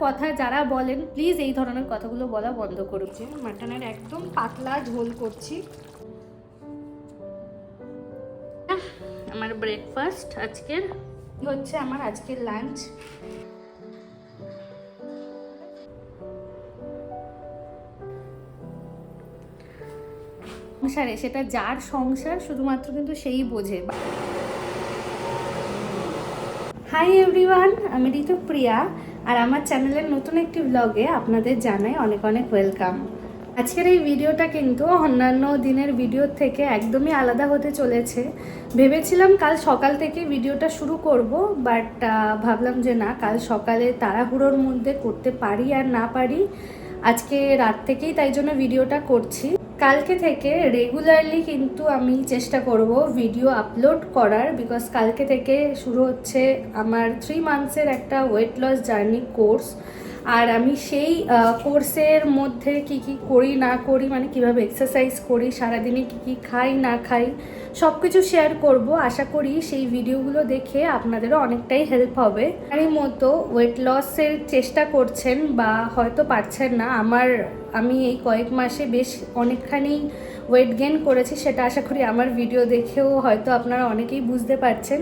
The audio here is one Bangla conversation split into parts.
কথা যারা বলেন প্লিজ এই ধরনের কথাগুলো বলা বন্ধ করুন। যে মাটনের একদম পাতলা ঝোল করছি। আমার ব্রেকফাস্ট আজকের। হচ্ছে আমার আজকের লাঞ্চ সংসারে সেটা যার সংসার শুধুমাত্র কিন্তু সেই বোঝে। হাই এভরিওয়ান আমি ঋতু প্রিয়া। আর আমার চ্যানেলের নতুন একটি ব্লগে আপনাদের জানাই অনেক অনেক ওয়েলকাম আজকের এই ভিডিওটা কিন্তু অন্যান্য দিনের ভিডিওর থেকে একদমই আলাদা হতে চলেছে। ভেবেছিলাম কাল সকাল থেকে ভিডিওটা শুরু করব বাট ভাবলাম যে না, কাল সকালে তাড়াহুড়োর মধ্যে করতে পারি আর না পারি। আজকে রাত থেকেই তাই জন্য ভিডিওটা করছি। কালকে থেকে রেগুলারলি কিন্তু আমি চেষ্টা করব ভিডিও আপলোড করার বিকজ কালকে থেকে শুরু হচ্ছে আমার থ্রি মান্থসের একটা ওয়েট লস জার্নি কোর্স আর আমি সেই কোর্সের মধ্যে কি কি করি, না করি মানে কীভাবে এক্সারসাইজ করি, সারাদিনে কি কি খাই, না খাই সব কিছু শেয়ার করব। আশা করি সেই ভিডিওগুলো দেখে আপনাদেরও অনেকটাই হেল্প হবে। আর মতো ওয়েট লসের চেষ্টা করছেন বা হয়তো পারছেন না, আমার আমি এই কয়েক মাসে বেশ অনেকখানি ওয়েট গেন করেছি, সেটা আশা করি আমার ভিডিও দেখেও হয়তো আপনারা অনেকেই বুঝতে পারছেন।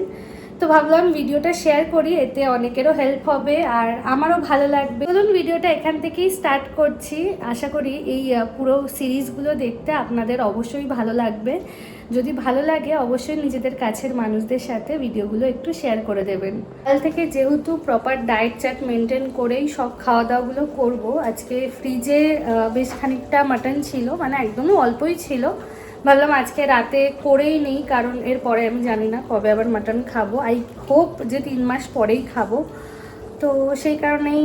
তো ভাবলাম ভিডিওটা শেয়ার করি, এতে অনেকেরও হেল্প হবে আর আমারও ভালো লাগবে। চলুন ভিডিওটা এখান থেকেই স্টার্ট করছি। আশা করি এই পুরো সিরিজগুলো দেখতে আপনাদের অবশ্যই ভালো লাগবে। যদি ভালো লাগে, অবশ্যই নিজেদের কাছের মানুষদের সাথে ভিডিওগুলো একটু শেয়ার করে দেবেন। কাল থেকে যেহেতু প্রপার ডায়েট চার্ট মেনটেন করেই সব খাওয়া দাওয়াগুলো করব, আজকে ফ্রিজে বেশ খানিকটা মাটন ছিল মানে একদমই অল্পই ছিল। ভাবলাম আজকে রাতে করেই নেই, কারণ এরপরে আমি জানি না কবে আবার মাটন খাব। আই হোপ যে তিন মাস পরেই খাব। তো সেই কারণেই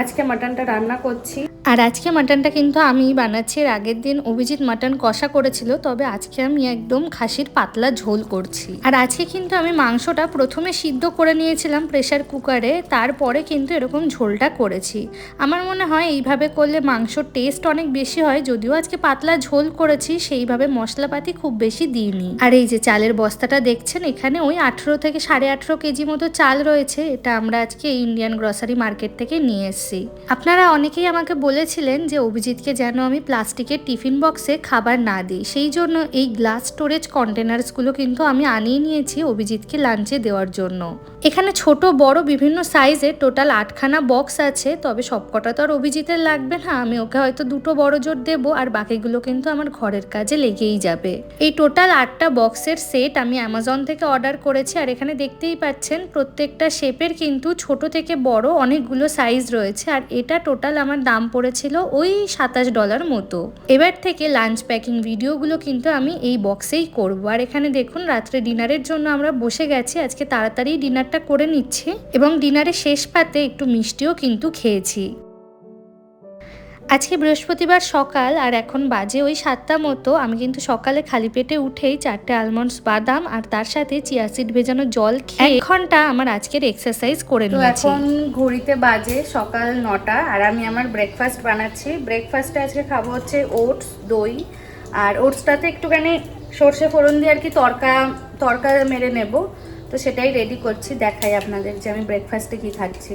আজকে মাটনটা রান্না করছি। আর আজকে মাটনটা কিন্তু আমি বানাচ্ছি। এর আগের দিন অভিজিৎ মাটন কষা করেছিল, তবে আজকে আমি একদম খাসির পাতলা ঝোল করছি। আর আজকে কিন্তু আমি মাংসটা প্রথমে সিদ্ধ করে নিয়েছিলাম প্রেশার কুকারে, তারপরে কিন্তু এরকম ঝোলটা করেছি। আমার মনে হয় এইভাবে করলে মাংসর টেস্ট অনেক বেশি হয়, যদিও আজকে পাতলা ঝোল করেছি, সেইভাবে মশলাপাতি খুব বেশি দিইনি। আর এই যে চালের বস্তাটা দেখছেন, এখানে ওই আঠেরো থেকে সাড়ে আঠেরো কেজি মতো চাল রয়েছে, এটা আমরা আজকে ইন্ডিয়ান গ্রসারি মার্কেট থেকে নিয়ে এসেছি। আপনারা অনেকেই আমাকে বলেছিলেন যে অভিজিৎকে যেন আমি প্লাস্টিকের টিফিন বক্সে খাবার না দিই। সেই জন্য এই গ্লাস স্টোরেজ কন্টেনার্সগুলো কিন্তু আমি আনিয়ে নিয়েছি অভিজিৎকে লাঞ্চে দেওয়ার জন্য। এখানে ছোট, বড়, বিভিন্ন সাইজের টোটাল আটখানা বক্স আছে। তবে সবকটা তো আর অভিজিতের লাগবে না। আমি ওকে হয়তো দুটো বড় জোর দেবো, আর বাকিগুলো কিন্তু আমার ঘরের কাজে লেগেই যাবে। এই টোটাল আটটা বক্সের সেট আমি অ্যামাজন থেকে অর্ডার করেছি, আর এখানে দেখতেই পাচ্ছেন, প্রত্যেকটা শেপের কিন্তু ছোট থেকে বড় অনেকগুলো সাইজ রয়েছে, আর এটা টোটাল আমার দাম পড়েছিল ওই সাতাশ ডলার মতো। এবার থেকে লাঞ্চ প্যাকিং ভিডিওগুলো কিন্তু আমি এই বক্সেই করব। আর এখানে দেখুন, রাত্রে ডিনারের জন্য আমরা বসে গেছি। আজকে তাড়াতাড়ি ডিনারটা করে নিচ্ছি এবং ডিনারের শেষ পাতে একটু মিষ্টিও কিন্তু খেয়েছি। আজকে বৃহস্পতিবার সকাল আর এখন বাজে ওই সাতটা মতো। আমি কিন্তু সকালে খালি পেটে উঠেই চারটে আলমন্ডস বাদাম আর তার সাথে চিয়া সিড ভেজানো জল খেয়ে এক ঘণ্টা আমার আজকের এক্সারসাইজ করে নিয়েছি। এখন ঘড়িতে বাজে সকাল নটা আর আমি আমার ব্রেকফাস্ট বানাচ্ছি। ব্রেকফাস্টে আজকে খাব হচ্ছে ওটস দই আর ওটসটাতে একটুখানি সর্ষে ফোড়ন দিয়ে আর কি তরকা তরকা মেরে নেব। তো সেটাই রেডি করছি দেখাই আপনাদের যে আমি ব্রেকফাস্টে কি খাচ্ছি।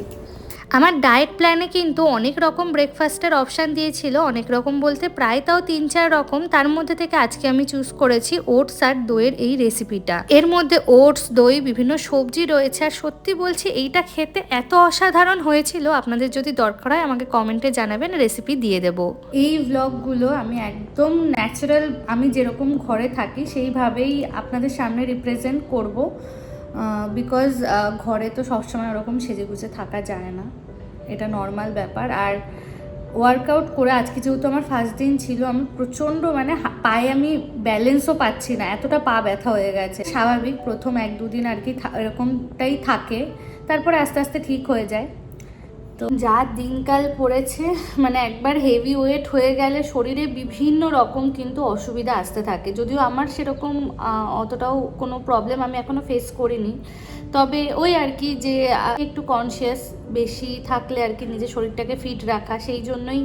আমার ডায়েট প্ল্যানে কিন্তু অনেক রকম ব্রেকফাস্টের অপশান দিয়েছিল অনেক রকম বলতে প্রায় তাও তিন চার রকম। তার মধ্যে থেকে আজকে আমি চুজ করেছি ওটস আর দইয়ের এই রেসিপিটা এর মধ্যে ওটস দই বিভিন্ন সবজি রয়েছে। আর সত্যি বলছি এইটা খেতে এত অসাধারণ হয়েছিল। আপনাদের যদি দরকার হয় আমাকে কমেন্টে জানাবেন রেসিপি দিয়ে দেবো। এই ভ্লগগুলো আমি একদম ন্যাচারাল আমি যেরকম ঘরে থাকি সেইভাবেই আপনাদের সামনে রিপ্রেজেন্ট করব। বিকজ ঘরে তো সবসময় ওরকম সেজে গুজে থাকা যায় না। এটা নর্মাল ব্যাপার। আর ওয়ার্কআউট করে আজকে যেহেতু আমার ফার্স্ট দিন ছিল, আমি প্রচণ্ড মানে পায়ে আমি ব্যালেন্সও পাচ্ছি না। এতটা পা ব্যথা হয়ে গেছে। স্বাভাবিক প্রথম এক দুদিন আর কি এরকমটাই থাকে। তারপরে আস্তে আস্তে ঠিক হয়ে যায়। তো যা দিনকাল পড়েছে মানে একবার হেভি ওয়েট হয়ে গেলে শরীরে বিভিন্ন রকম কিন্তু অসুবিধা আসতে থাকে। যদিও আমার সেরকম অতটাও কোনো প্রবলেম আমি এখনও ফেস করিনি। তবে ওই আর কি যে একটু কনসিয়াস বেশি থাকলে আর কি নিজের শরীরটাকে ফিট রাখা, সেই জন্যই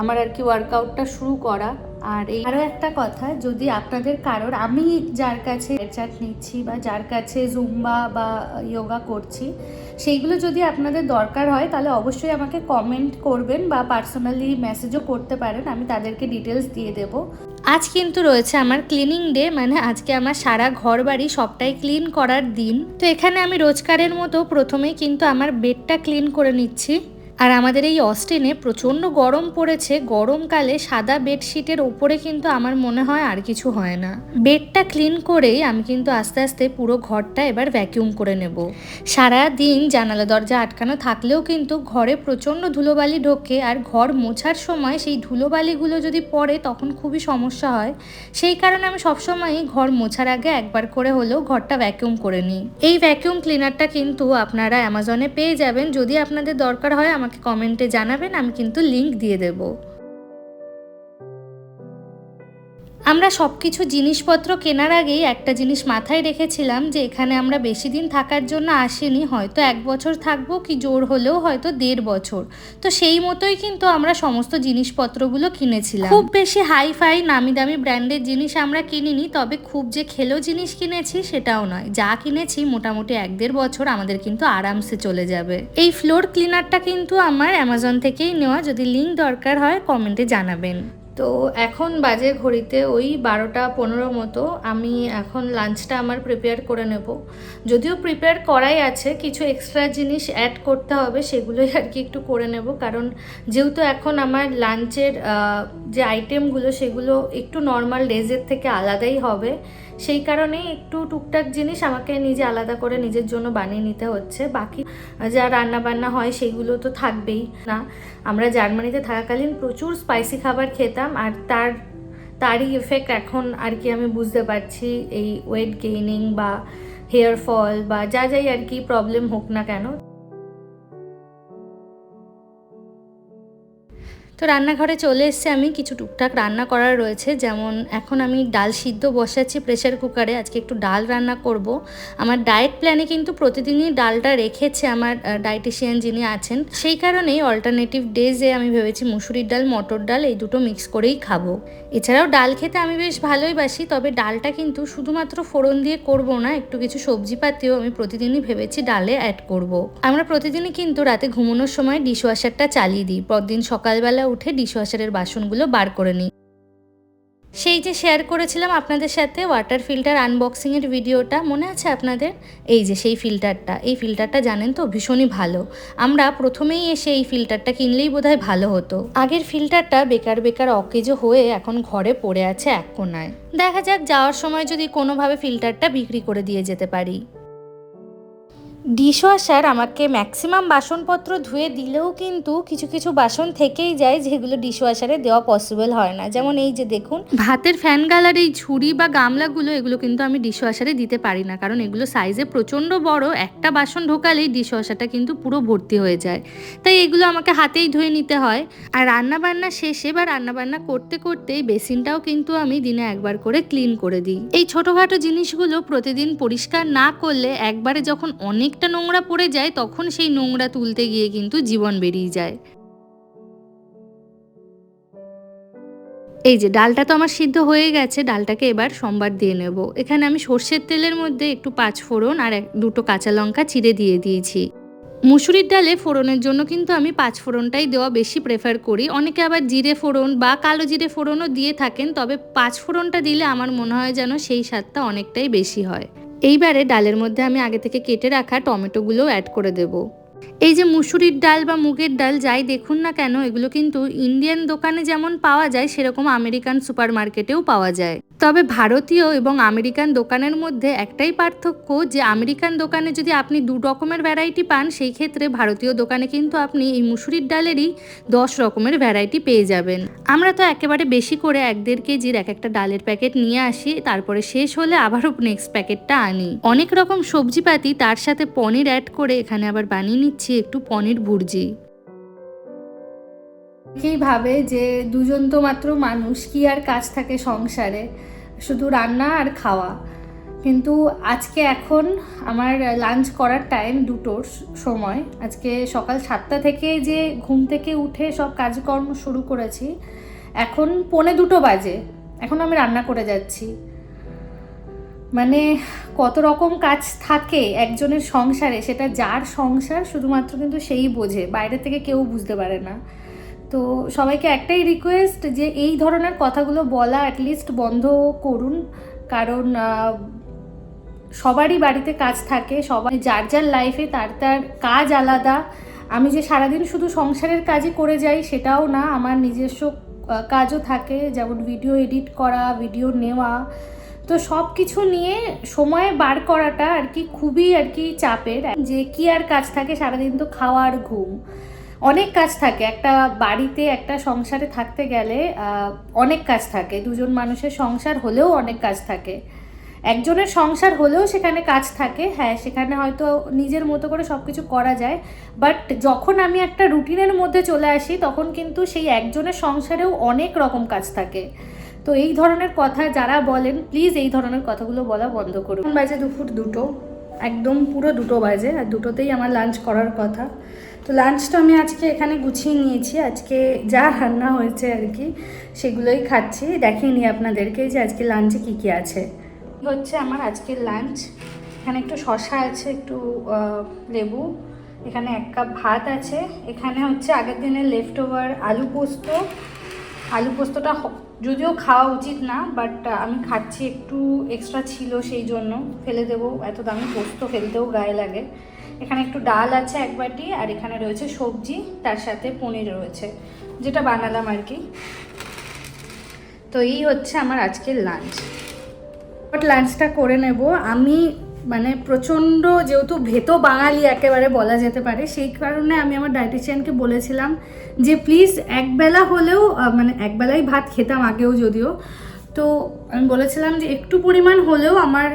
আমার আর কি ওয়ার্কআউটটা শুরু করা। আর এই আরও একটা কথা, যদি আপনাদের কারোর, আমি যার কাছে চ্যাট নিচ্ছি বা যার কাছে জুম্বা বা যোগা করছি, সেইগুলো যদি আপনাদের দরকার হয়, তাহলে অবশ্যই আমাকে কমেন্ট করবেন বা পার্সোনালি মেসেজও করতে পারেন, আমি তাদেরকে ডিটেলস দিয়ে দেবো। আজ কিন্তু রয়েছে আমার ক্লিনিং ডে মানে আজকে আমার সারা ঘর বাড়ি সবটাই ক্লিন করার দিন। তো এখানে আমি রোজকারের মতো প্রথমেই কিন্তু আমার বেডটা ক্লিন করে নিচ্ছি। আর আমাদের এই অস্টিনে প্রচণ্ড গরম পড়েছে, গরমকালে সাদা বেডশিটের ওপরে কিন্তু আমার মনে হয় আর কিছু হয় না। বেডটা ক্লিন করেই আমি কিন্তু আস্তে আস্তে পুরো ঘরটা এবার ভ্যাকিউম করে নেব। সারা দিন জানালা দরজা আটকানো থাকলেও কিন্তু ঘরে প্রচণ্ড ধুলোবালি ঢোকে আর ঘর মোছার সময় সেই ধুলোবালিগুলো যদি পড়ে তখন খুবই সমস্যা হয়। সেই কারণে আমি সবসময়ই ঘর মোছার আগে একবার করে হলেও ঘরটা ভ্যাকিউম করে নিই। এই ভ্যাকিউম ক্লিনারটা কিন্তু আপনারা অ্যামাজনে পেয়ে যাবেন। যদি আপনাদের দরকার হয় আমাকে কমেন্টে জানাবেন আমি কিন্তু লিংক দিয়ে দেবো। আমরা সব কিছু জিনিসপত্র কেনার আগেই একটা জিনিস মাথায় রেখেছিলাম যে এখানে আমরা বেশি দিন থাকার জন্য আসিনি, হয়তো এক বছর থাকব কি জোর হলেও হয়তো দেড় বছর। তো সেই মতোই কিন্তু আমরা সমস্ত জিনিসপত্রগুলো কিনেছিলাম। খুব বেশি হাই ফাই নামি দামি ব্র্যান্ডের জিনিস আমরা কিনিনি, তবে খুব যে খেলো জিনিস কিনেছি সেটাও নয়। যা কিনেছি মোটামুটি এক দেড় বছর আমাদের কিন্তু আরামসে চলে যাবে। এই ফ্লোর ক্লিনারটা কিন্তু আমার অ্যামাজন থেকেই নেওয়া। যদি লিঙ্ক দরকার হয় কমেন্টে জানাবেন। তো এখন বাজে ঘড়িতে ওই বারোটা পনেরো মতো, আমি এখন লাঞ্চটা আমার প্রিপেয়ার করে নেব। যদিও প্রিপেয়ার করাই আছে, কিছু এক্সট্রা জিনিস অ্যাড করতে হবে, সেগুলোই আর কি একটু করে নেব। কারণ যেহেতু এখন আমার লাঞ্চের যে আইটেমগুলো সেগুলো একটু নর্মাল ডেজের থেকে আলাদাই হবে। সেই কারণে একটু টুকটাক জিনিস আমাকে নিজে আলাদা করে নিজের জন্য বানিয়ে নিতে হচ্ছে। বাকি যা রান্না বান্না হয় সেগুলো তো থাকবেই না। আমরা জার্মানিতে থাকাকালীন প্রচুর স্পাইসি খাবার খেতাম আর তার, তারই এফেক্ট এখন আর কি আমি বুঝতে পারছি এই ওয়েট গেইনিং বা হেয়ার ফল বা যা যাই আর কি প্রবলেম হোক না কেন। তো রান্নাঘরে চলে এসেছে আমি। কিছু টুকটাক রান্না করার রয়েছে। যেমন এখন আমি ডাল সিদ্ধ বসাচ্ছি প্রেশার কুকারে। আজকে একটু ডাল রান্না করব। আমার ডায়েট প্ল্যানে কিন্তু প্রতিদিনই ডালটা রেখেছে আমার ডায়েটিশিয়ান যিনি আছেন। সেই কারণেই অল্টারনেটিভ ডেজে আমি ভেবেছি মুসুরির ডাল, মটর ডাল এই দুটো মিক্স করেই খাব। এছাড়াও ডাল খেতে আমি বেশ ভালোই বাসি, তবে ডালটা কিন্তু শুধুমাত্র ফোড়ন দিয়ে করব না, একটু কিছু সবজি পাতিও আমি প্রতিদিনই ভেবেছি ডালে অ্যাড করব। আমরা প্রতিদিনই কিন্তু রাতে ঘুমানোর সময় ডিশওয়াশারটা চালিয়ে দিই। পরদিন সকালবেলা উঠে ডিশওয়াশারের বাসনগুলো বার করে নিই। সেই যে শেয়ার করেছিলাম আপনাদের সাথে ওয়াটার ফিল্টার আনবক্সিংয়ের ভিডিওটা মনে আছে আপনাদের? এই যে সেই ফিল্টারটা এই ফিল্টারটা জানেন তো, ভীষণই ভালো। আমরা প্রথমেই এসে এই ফিল্টারটা কিনলেই বোধহয় ভালো হতো। আগের ফিল্টারটা বেকার বেকার অকেজো হয়ে এখন ঘরে পড়ে আছে এক কোনায়। দেখা যাক যাওয়ার সময় যদি কোনোভাবে ফিল্টারটা বিক্রি করে দিয়ে যেতে পারি। ডিশওয়াশার আমাকে ম্যাক্সিমাম বাসনপত্র ধুয়ে দিলেও কিন্তু কিছু কিছু বাসন থেকেই যায় যেগুলো ডিশওয়াশারে দেওয়া পসিবল হয় না। যেমন এই যে দেখুন, ভাতের ফ্যান গালার এই ঝুড়ি বা গামলাগুলো, এগুলো কিন্তু আমি ডিশওয়াশারে দিতে পারি না। কারণ এগুলো সাইজে প্রচণ্ড বড়, একটা বাসন ঢোকালেই ডিশওয়াশারটা কিন্তু পুরো ভর্তি হয়ে যায়। তাই এগুলো আমাকে হাতেই ধুয়ে নিতে হয়। আর রান্নাবান্না শেষে বা রান্নাবান্না করতে করতেই বেসিনটাও কিন্তু আমি দিনে একবার করে ক্লিন করে দিই। এই ছোটোখাটো জিনিসগুলো প্রতিদিন পরিষ্কার না করলে একবারে যখন অনেকটা নোংরা পড়ে যায়, তখন সেই নোংরা তুলতে গিয়ে কিন্তু জীবন বেরিয়ে যায়। এই যে ডালটা তো আমার সিদ্ধ হয়ে গেছে, ডালটাকে এবার সোমবার দিয়ে নেব। এখানে আমি সর্ষের তেলের মধ্যে একটু পাঁচ ফোড়ন আর এক, দুটো কাঁচা লঙ্কা চিড়ে দিয়ে দিয়েছি। মুসুরির ডালে ফোড়নের জন্য কিন্তু আমি পাঁচ ফোড়নটাই দেওয়া বেশি প্রেফার করি। অনেকে আবার জিরে ফোড়ন বা কালো জিরে ফোড়নও দিয়ে থাকেন, তবে পাঁচ ফোড়নটা দিলে আমার মনে হয় যেন সেই স্বাদটা অনেকটাই বেশি হয়। এইবারে ডালের মধ্যে আমি আগে থেকে কেটে রাখা টমেটোগুলো অ্যাড করে দেবো। এই যে মুসুরির ডাল বা মুগের ডাল যাই দেখুন না কেন, এগুলো কিন্তু ইন্ডিয়ান দোকানে যেমন পাওয়া যায়, সেরকম আমেরিকান সুপার মার্কেটেও পাওয়া যায়। তবে ভারতীয় এবং আমেরিকান দোকানের মধ্যে একটাই পার্থক্য যে আমেরিকান দোকানে যদি আপনি দু রকমের ভ্যারাইটি পান, সেই ক্ষেত্রে ভারতীয় দোকানে কিন্তু আপনি এই মুসুরির ডালেরই দশ রকমের ভ্যারাইটি পেয়ে যাবেন। আমরা তো একেবারে বেশি করে এক দেড় কেজির এক একটা ডালের প্যাকেট নিয়ে আসি, তারপরে শেষ হলে আবারও নেক্সট প্যাকেটটা আনি। অনেক রকম সবজিপাতি তার সাথে পনির অ্যাড করে এখানে আবার বানিয়ে নিচ্ছি একটু পনির ভুর্জি। অনেকেই ভাবে যে দুজন তো মাত্র মানুষ, কি আর কাজ থাকে সংসারে? শুধু রান্না আর খাওয়া। কিন্তু আজকে এখন আমার লাঞ্চ করার টাইম দুটোর সময়। আজকে সকাল সাতটা থেকে যে ঘুম থেকে উঠে সব কাজকর্ম শুরু করেছি, এখন পৌনে দুটো বাজে। এখন আমি রান্না করে যাচ্ছি। মানে কত রকম কাজ থাকে একজনের সংসারে, সেটা যার সংসার শুধুমাত্র কিন্তু সেই বোঝে। বাইরে থেকে কেউ বুঝতে পারে না। তো সবাইকে একটাই রিকোয়েস্ট যে এই ধরনের কথাগুলো বলা অ্যাটলিস্ট বন্ধ করুন। কারণ সবারই বাড়িতে কাজ থাকে, সবাই যার যার লাইফে তার তার কাজ আলাদা। আমি যে সারাদিন শুধু সংসারের কাজই করে যাই সেটাও না, আমার নিজস্ব কাজও থাকে, যেমন ভিডিও এডিট করা ভিডিও নেওয়া। তো সব কিছু নিয়ে সময় বার করাটা আর কি খুবই আর কি চাপের। যে কি আর কাজ থাকে, সারাদিন তো খাওয়া আর ঘুম। অনেক কাজ থাকে। একটা বাড়িতে, একটা সংসারে থাকতে গেলে অনেক কাজ থাকে। দুজন মানুষের সংসার হলেও অনেক কাজ থাকে। একজনের সংসার হলেও সেখানে কাজ থাকে। হ্যাঁ সেখানে হয়তো নিজের মতো করে সব কিছু করা যায়। বাট যখন আমি একটা রুটিনের মধ্যে চলে আসি, তখন কিন্তু সেই একজনের সংসারেও অনেক রকম কাজ থাকে। তো এই ধরনের কথা যারা বলেন প্লিজ এই ধরনের কথাগুলো বলা বন্ধ করুন। বাজে দুপুর দুটো। একদম পুরো দুটো বাজে। আর দুটোতেই আমার লাঞ্চ করার কথা। তো লাঞ্চটা আমি আজকে এখানে গুছিয়ে নিয়েছি। আজকে যা রান্না হয়েছে আর কি, সেগুলোই খাচ্ছি। দেখিয়ে নিই আপনাদেরকে যে আজকে লাঞ্চে কী কী আছে। হচ্ছে আমার আজকের লাঞ্চ এখানে একটু শশা আছে, একটু লেবু। এখানে এক কাপ ভাত আছে। এখানে হচ্ছে আগের দিনের লেফট ওভার আলু পোস্ত। আলু পোস্তটা যদিও খাওয়া উচিত না বাট আমি খাচ্ছি। একটু এক্সট্রা ছিল সেই জন্য। ফেলে দেবো, এত দামি পোস্ত ফেলতেও গায়ে লাগে। এখানে একটু ডাল আছে এক বাটি, আর এখানে রয়েছে সবজি, তার সাথে পনির রয়েছে, যেটা বানালাম আর কি। তো এই হচ্ছে আমার আজকের লাঞ্চ বাট লাঞ্চটা করে নেব। আমি মানে প্রচণ্ড যেহেতু ভেতো বাঙালি একেবারে বলা যেতে পারে, সেই কারণে আমি আমার ডায়েটিশিয়ানকে বলেছিলাম যে প্লিজ একবেলা হলেও মানে একবেলাই ভাত খেতাম আগেও যদিও। তো আমি বলেছিলাম যে একটু পরিমাণ হলেও আমার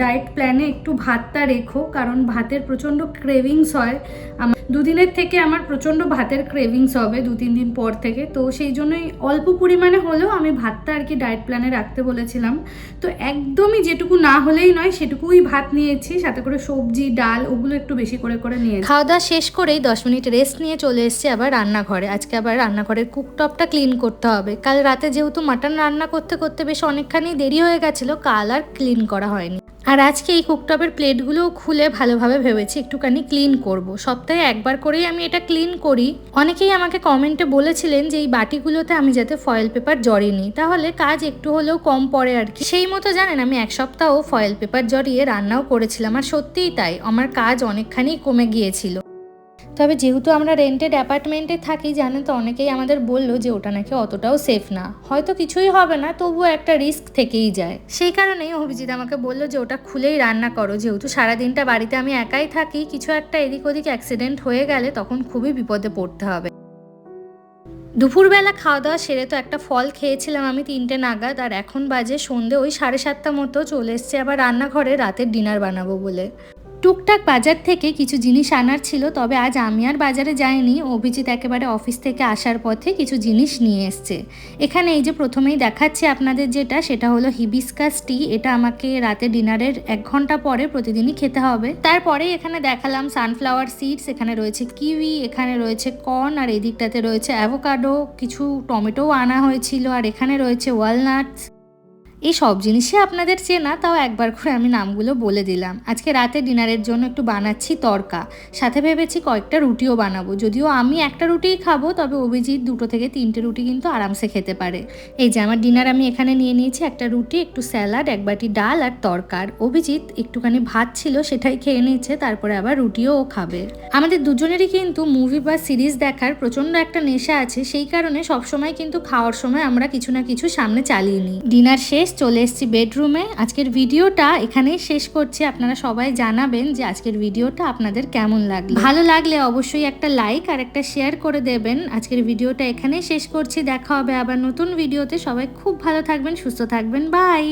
ডায়েট প্ল্যানে একটু ভাতটা রেখো, কারণ ভাতের প্রচণ্ড ক্রেভিংস হয়। আমার দুদিনের থেকে আমার প্রচণ্ড ভাতের ক্রেভিংস হবে দু, তিন দিন পর থেকে। তো সেই জন্যই অল্প পরিমাণে হলেও আমি ভাতটা আর কি ডায়েট প্ল্যানে রাখতে বলেছিলাম। তো একদমই যেটুকু না হলেই নয়, সেটুকুই ভাত নিয়েছি। সাথে করে সবজি, ডাল, ওগুলো একটু বেশি করে করে নিয়েছি। খাওয়া দাওয়া শেষ করেই দশ মিনিট রেস্ট নিয়ে চলে এসেছি আবার রান্নাঘরে। আজকে আবার রান্নাঘরের কুকটপটা ক্লিন করতে হবে। কাল রাতে যেহেতু মাটন রান্না করতে করতে বেশ অনেকখানি দেরি হয়ে গেছিল, কাল আর ক্লিন করা হয়নি। আর আজকে এই কুকটপের প্লেটগুলো খুলে ভালোভাবে ভেবেছি, একটুখানি ক্লিন করব। সপ্তাহে একবার করেই আমি এটা ক্লিন করি। অনেকেই আমাকে কমেন্টে বলেছিলেন যে এই বাটিগুলোতে আমি যাতে ফয়েল পেপার জড়িয়ে নিই তাহলে কাজ একটু হলেও কম পড়ে আর কি। সেই মতো জানেন, আমি এক সপ্তাহ ফয়েল পেপার জড়িয়ে রান্নাও করেছিলাম, আর সত্যিই তাই, আমার কাজ অনেকখানি কমে গিয়েছিল। তবে যেহেতু আমরা রেন্টেড অ্যাপার্টমেন্টে থাকি, জানেন তো, অনেকেই আমাদের বলল যে ওটা নাকি অতটাও সেফ না। হয়তো কিছুই হবে না, তবুও একটা রিস্ক থেকেই যায়। সেই কারণেই অভিজিৎ আমাকে বলল যে ওটা খুলেই রান্না করো। যেহেতু সারাদিনটা বাড়িতে আমি একাই থাকি, কিছু একটা এদিক ওদিক অ্যাক্সিডেন্ট হয়ে গেলে তখন খুবই বিপদে পড়তে হবে। দুপুরবেলা খাওয়া দাওয়া সেরে তো একটা ফল খেয়েছিলাম আমি তিনটে নাগাদ, আর এখন বাজে সন্ধে, ওই সাড়ে সাতটা মতো চলে এসছে। আবার রান্নাঘরে রাতের ডিনার বানাবো বলে। টুকটাক বাজার থেকে কিছু জিনিস আনার ছিল, তবে আজ আমি আর বাজারে যাইনি। অভিজিৎ একেবারে অফিস থেকে আসার পথে কিছু জিনিস নিয়ে এসছে। এখানে এই যে প্রথমেই দেখাচ্ছি আপনাদের যেটা, সেটা হলো হিবিস্কাস টি। এটা আমাকে রাতে ডিনারের এক ঘণ্টা পরে প্রতিদিনই খেতে হবে। তারপরে এখানে দেখালাম সানফ্লাওয়ার সিডস, এখানে রয়েছে কিউই, এখানে রয়েছে কর্ন, আর এদিকটাতে রয়েছে অ্যাভোকাডো, কিছু টমেটোও আনা হয়েছিল, আর এখানে রয়েছে ওয়ালনাটস। এই সব জিনিসই আপনাদের চেনা, তাও একবার করে আমি নামগুলো বলে দিলাম। আজকে রাতে ডিনারের জন্য একটু বানাচ্ছি তরকা। সাথে ভেবেছি কয়েকটা রুটিও বানাবো। যদিও আমি একটা রুটিই খাব, তবে অভিজিৎ দুটো থেকে তিনটে রুটি কিন্তু আরামসে খেতে পারে। এই যে আমার ডিনার আমি এখানে নিয়ে নিয়েছি একটা রুটি, একটু স্যালাড, এক বাটি ডাল আর তরকার অভিজিৎ একটুখানি ভাত ছিল, সেটাই খেয়ে নিচ্ছে তারপরে আবার রুটিও ও খাবে। আমাদের দুজনেরই কিন্তু মুভি বা সিরিজ দেখার প্রচণ্ড একটা নেশা আছে, সেই কারণে সবসময় কিন্তু খাওয়ার সময় আমরা কিছু না কিছু সামনে চালিয়ে নিই। ডিনার শেষ চলে এসেছি বেডরুমে আজকের ভিডিওটা এখানেই শেষ করছি। আপনারা সবাই জানাবেন যে আজকের ভিডিওটা আপনাদের কেমন লাগল। ভালো লাগলে অবশ্যই একটা লাইক আর একটা শেয়ার করে দেবেন। আজকের ভিডিওটা এখানেই শেষ করছি। দেখা হবে আবার নতুন ভিডিওতে। সবাই খুব ভালো থাকবেন, সুস্থ থাকবেন। বাই